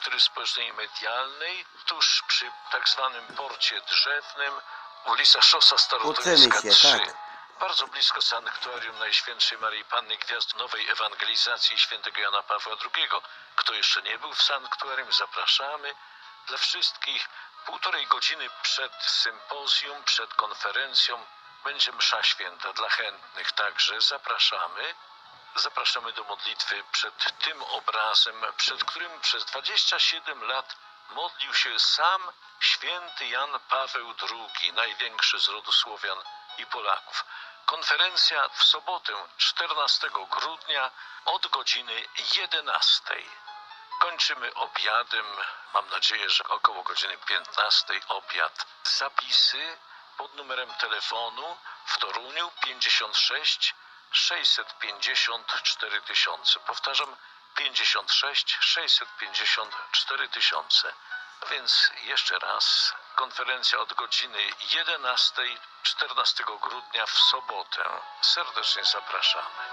kultury społecznej i medialnej, tuż przy tak zwanym porcie drzewnym, ulica Szosa się, 3. tak. Bardzo blisko sanktuarium Najświętszej Maryi Panny Gwiazd Nowej Ewangelizacji świętego Jana Pawła II. Kto jeszcze nie był w sanktuarium, zapraszamy. Dla wszystkich półtorej godziny przed sympozjum, przed konferencją będzie msza święta. Dla chętnych także zapraszamy. Zapraszamy do modlitwy przed tym obrazem, przed którym przez 27 lat modlił się sam święty Jan Paweł II, największy z rodu Słowian i Polaków. Konferencja w sobotę 14 grudnia od godziny 11. Kończymy obiadem. Mam nadzieję, że około godziny 15 obiad. Zapisy pod numerem telefonu w Toruniu 56 650 4000. Powtarzam 56 650 4000. A Więc jeszcze raz konferencja od godziny 11 14 grudnia w sobotę. Serdecznie zapraszamy.